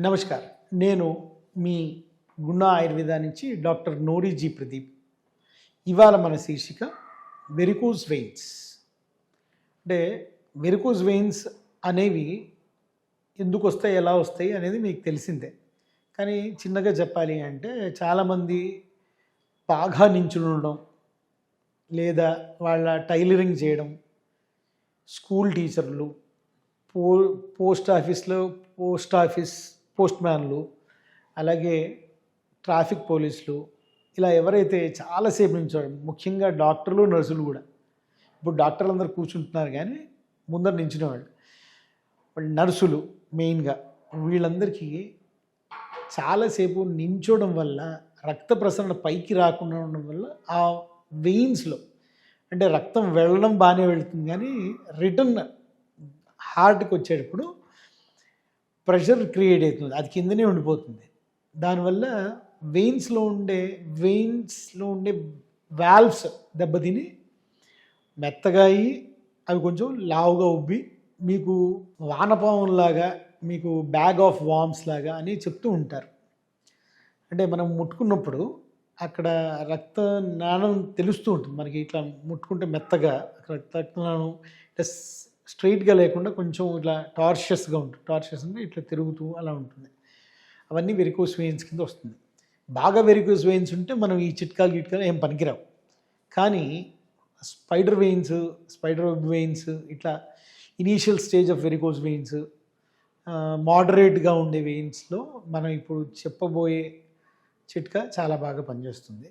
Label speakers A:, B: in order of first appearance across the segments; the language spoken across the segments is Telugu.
A: నమస్కార్. నేను మీ గుణ ఆయుర్వేద నుంచి డాక్టర్ నోరీజీ ప్రదీప్. ఇవాళ మన శీర్షిక వెరికోజ్ వెయిన్స్. అంటే వెరికోజ్ వెయిన్స్ అనేవి ఎందుకు వస్తాయి ఎలా వస్తాయి అనేది మీకు తెలిసిందే. కానీ చిన్నగా చెప్పాలి అంటే చాలామంది బాగా నించుండడం లేదా వాళ్ళ టైలరింగ్ చేయడం స్కూల్ టీచర్లు పో పోస్ట్ ఆఫీస్లో పోస్ట్ ఆఫీస్ పోస్ట్ మ్యాన్లు అలాగే ట్రాఫిక్ పోలీసులు ఇలా ఎవరైతే చాలాసేపు నుంచోడం ముఖ్యంగా డాక్టర్లు నర్సులు కూడా. ఇప్పుడు డాక్టర్లు అందరూ కూర్చుంటున్నారు కానీ ముందర నించిన వాళ్ళు నర్సులు మెయిన్గా వీళ్ళందరికీ చాలాసేపు నించోవడం వల్ల రక్త ప్రసరణ పైకి రాకుండా ఉండడం వల్ల ఆ వెయిన్స్లో అంటే రక్తం వెళ్ళడం బాగానే వెళుతుంది కానీ రిటర్న్ హార్ట్కి వచ్చేటప్పుడు ప్రెషర్ క్రియేట్ అవుతుంది. అది కిందనే ఉండిపోతుంది. దానివల్ల వెయిన్స్లో ఉండే వెయిన్స్లో ఉండే వాల్వ్స్ దెబ్బతిని మెత్తగా అయ్యి అవి కొంచెం లావుగా ఉబ్బి మీకు వానపావంలాగా మీకు బ్యాగ్ ఆఫ్ వామ్స్ లాగా అని చెప్తూ ఉంటారు. అంటే మనం ముట్టుకున్నప్పుడు అక్కడ రక్త నాణం తెలుస్తూ ఉంటుంది. మనకి ఇట్లా ముట్టుకుంటే మెత్తగా అక్కడ రక్త నాణం ఇట్లా స్ట్రైట్గా లేకుండా కొంచెం ఇట్లా టార్షియస్గా ఉంటుంది. టార్షియస్ అంటే ఇట్లా తిరుగుతూ అలా ఉంటుంది. అవన్నీ వెరికోస్ వెయిన్స్ కింద వస్తుంది. బాగా వెరికోస్ వెయిన్స్ ఉంటే మనం ఈ చిట్కాలు గిట్కాలు ఏం పనికిరావు. కానీ స్పైడర్ వెయిన్స్ స్పైడర్ వెయిన్స్ ఇట్లా initial stage of varicose veins మోడరేట్గా ఉండే వెయిన్స్లో మనం ఇప్పుడు చెప్పబోయే చిట్కా చాలా బాగా పనిచేస్తుంది.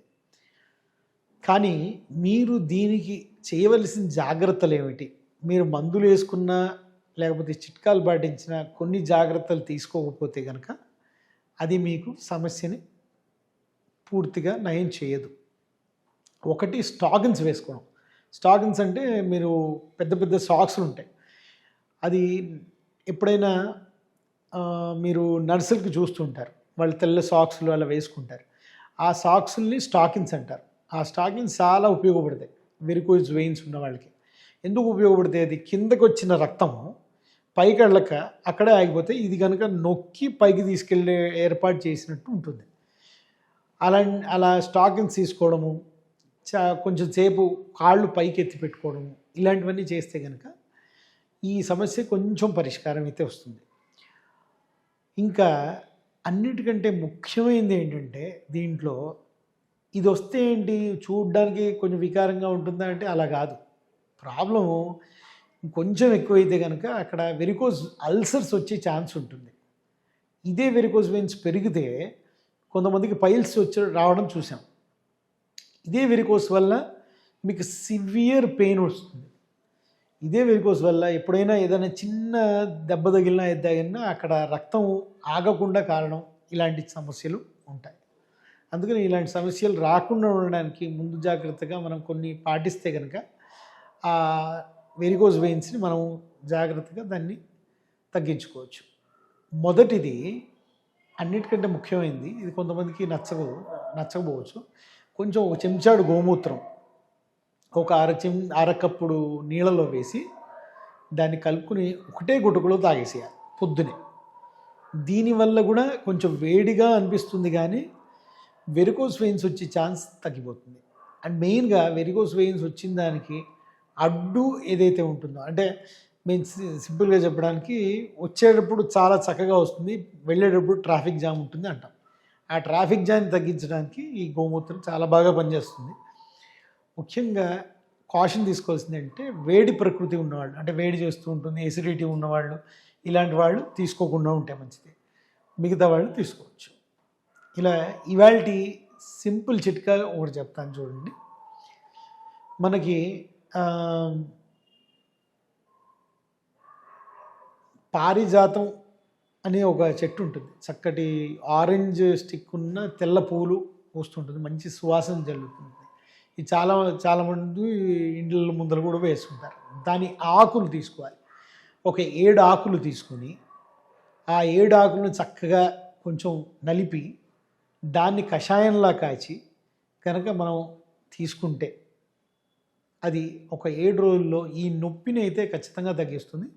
A: కానీ మీరు దీనికి చేయవలసిన జాగ్రత్తలు ఏమిటి? మీరు మందులు వేసుకున్నా లేకపోతే చిట్కాలు పాటించిన కొన్ని జాగ్రత్తలు తీసుకోకపోతే కనుక అది మీకు సమస్యని పూర్తిగా నయం చేయదు. ఒకటి స్టాకిన్స్ వేసుకోవడం. స్టాకిన్స్ అంటే మీరు పెద్ద పెద్ద సాక్స్లు ఉంటాయి. అది ఎప్పుడైనా మీరు నర్సులకు చూస్తుంటారు. వాళ్ళు తెల్ల సాక్స్లు అలా వేసుకుంటారు. ఆ సాక్స్ని స్టాకిన్స్ అంటారు. ఆ స్టాకిన్స్ చాలా ఉపయోగపడతాయి. వెరికోజ్ వెయిన్స్ ఉన్న వాళ్ళకి. ఎందుకు ఉపయోగపడితే అది కిందకు వచ్చిన రక్తము పైకి వెళ్ళక అక్కడే ఆగిపోతే ఇది కనుక నొక్కి పైకి తీసుకెళ్ళే ఏర్పాటు చేసినట్టు ఉంటుంది. అలా అలా స్టాకింగ్స్ తీసుకోవడము చా కొంచెం సేపు కాళ్ళు పైకి ఎత్తి పెట్టుకోవడము ఇలాంటివన్నీ చేస్తే కనుక ఈ సమస్య కొంచెం పరిష్కారం అయితే వస్తుంది. ఇంకా అన్నిటికంటే ముఖ్యమైనది ఏంటంటే దీంట్లో ఇది వస్తే ఏంటి? చూడడానికి కొంచెం వికారంగా ఉంటుందా అంటే అలా కాదు. ప్రాబ్లము కొంచెం ఎక్కువైతే కనుక అక్కడ వెరికోజ్ అల్సర్స్ వచ్చే ఛాన్స్ ఉంటుంది. ఇదే వెరికోజ్ వెయిన్స్ పెరిగితే కొంతమందికి పైల్స్ వచ్చి రావడం చూసాం. ఇదే వెరికోస్ వల్ల మీకు సివియర్ పెయిన్ వస్తుంది. ఇదే వెరికోస్ వల్ల ఎప్పుడైనా ఏదైనా చిన్న దెబ్బ తగిలినా ఏది తగిలినా అక్కడ రక్తం ఆగకుండా కారణం ఇలాంటి సమస్యలు ఉంటాయి. అందుకని ఇలాంటి సమస్యలు రాకుండా ఉండడానికి ముందు జాగ్రత్తగా మనం కొన్ని పాటిస్తే కనుక ఆ వెరిగోజ్ వెయిన్స్ని మనం జాగ్రత్తగా దాన్ని తగ్గించుకోవచ్చు. మొదటిది అన్నిటికంటే ముఖ్యమైనది ఇది కొంతమందికి నచ్చదు నచ్చకపోవచ్చు. కొంచెం ఒక చెంచాడు గోమూత్రం ఒక అర చెం అరకప్పుడు నీళ్ళలో వేసి దాన్ని కలుపుకుని ఒకటే గుటకులో తాగేసేయాలి పొద్దునే. దీనివల్ల కూడా కొంచెం వేడిగా అనిపిస్తుంది కానీ వెరికోస్ వెయిన్స్ వచ్చే ఛాన్స్ తగ్గిపోతుంది. అండ్ మెయిన్గా వెరికోస్ వెయిన్స్ వచ్చిన దానికి అడ్డు ఏదైతే ఉంటుందో అంటే మేము సింపుల్గా చెప్పడానికి వచ్చేటప్పుడు చాలా చక్కగా వస్తుంది వెళ్ళేటప్పుడు ట్రాఫిక్ జామ్ ఉంటుంది అంటాం. ఆ ట్రాఫిక్ జామ్ తగ్గించడానికి ఈ గోమూత్రం చాలా బాగా పనిచేస్తుంది. ముఖ్యంగా కాషన్ తీసుకోవాల్సింది అంటే వేడి ప్రకృతి ఉన్నవాళ్ళు అంటే వేడి చేస్తూ ఉంటుంది ఎసిడిటీ ఉన్నవాళ్ళు ఇలాంటి వాళ్ళు తీసుకోకుండా ఉంటే మంచిది. మిగతా వాళ్ళు తీసుకోవచ్చు. ఇలా ఇవాళ సింపుల్ చిట్కా ఒకటి చెప్తాను చూడండి. మనకి పారిజాతం అనే ఒక చెట్టు ఉంటుంది. చక్కటి ఆరెంజ్ స్టిక్ ఉన్న తెల్ల పూలు పూస్తుంటుంది. మంచి సువాసన జల్లుతుంది. ఇది చాలా చాలామంది ఇండ్ల ముందర కూడా వేసుకుంటారు దాని ఆకులు తీసుకోవాలి. ఒక ఏడు ఆకులు తీసుకొని ఆ ఏడు ఆకులను చక్కగా కొంచెం నలిపి దాన్ని కషాయంలా కాచి కనుక మనం తీసుకుంటే అది ఒక ఏడు రోజుల్లో ఈ నొప్పిని అయితే ఖచ్చితంగా తగ్గిస్తుంది.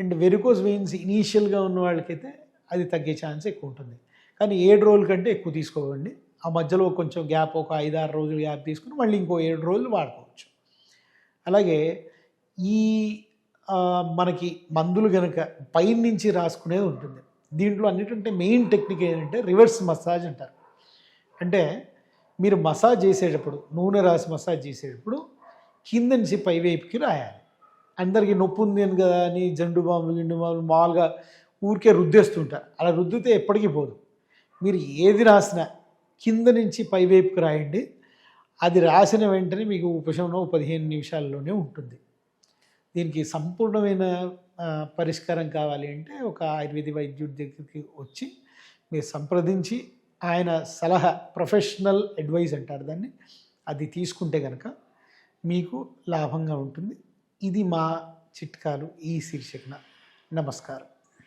A: అండ్ వెరికోస్ వెయిన్స్ ఇనీషియల్గా ఉన్న వాళ్ళకైతే అది తగ్గే ఛాన్స్ ఎక్కువ ఉంటుంది. కానీ ఏడు రోజుల కంటే ఎక్కువ తీసుకోవండి. ఆ మధ్యలో కొంచెం గ్యాప్ ఒక ఐదు ఆరు రోజులు గ్యాప్ తీసుకుని మళ్ళీ ఇంకో ఏడు రోజులు వాడుకోవచ్చు. అలాగే ఈ మనకి మందులు కనుక పైనుంచి రాసుకునేది ఉంటుంది. దీంట్లో అన్నిటికంటే మెయిన్ టెక్నిక్ ఏంటంటే రివర్స్ మసాజ్ అంటారు. అంటే మీరు మసాజ్ చేసేటప్పుడు నూనె రాసి మసాజ్ చేసేటప్పుడు కింద నుంచి పైవైపుకి రాయాలి. అందరికీ నొప్పి ఉంది అని కదా అని జండు బాంబులు గిండు బాంబులు మామూలుగా ఊరికే రుద్దేస్తుంటారు అలా రుద్దితే ఎప్పటికీ పోదు. మీరు ఏది రాసినా కింద నుంచి పైవైపుకి రాయండి. అది రాసిన వెంటనే మీకు ఉపశమనం పదిహేను నిమిషాల్లోనే ఉంటుంది. దీనికి సంపూర్ణమైన పరిష్కారం కావాలి అంటే ఒక ఆయుర్వేద వైద్యుడి దగ్గరికి వచ్చి మీరు సంప్రదించి ఆయన సలహా ప్రొఫెషనల్ అడ్వైజ్ అంటారు దాన్ని. అది తీసుకుంటే కనుక మీకు లాభంగా ఉంటుంది. ఇది మా చిట్కాలు ఈ శీర్షికన. నమస్కారం.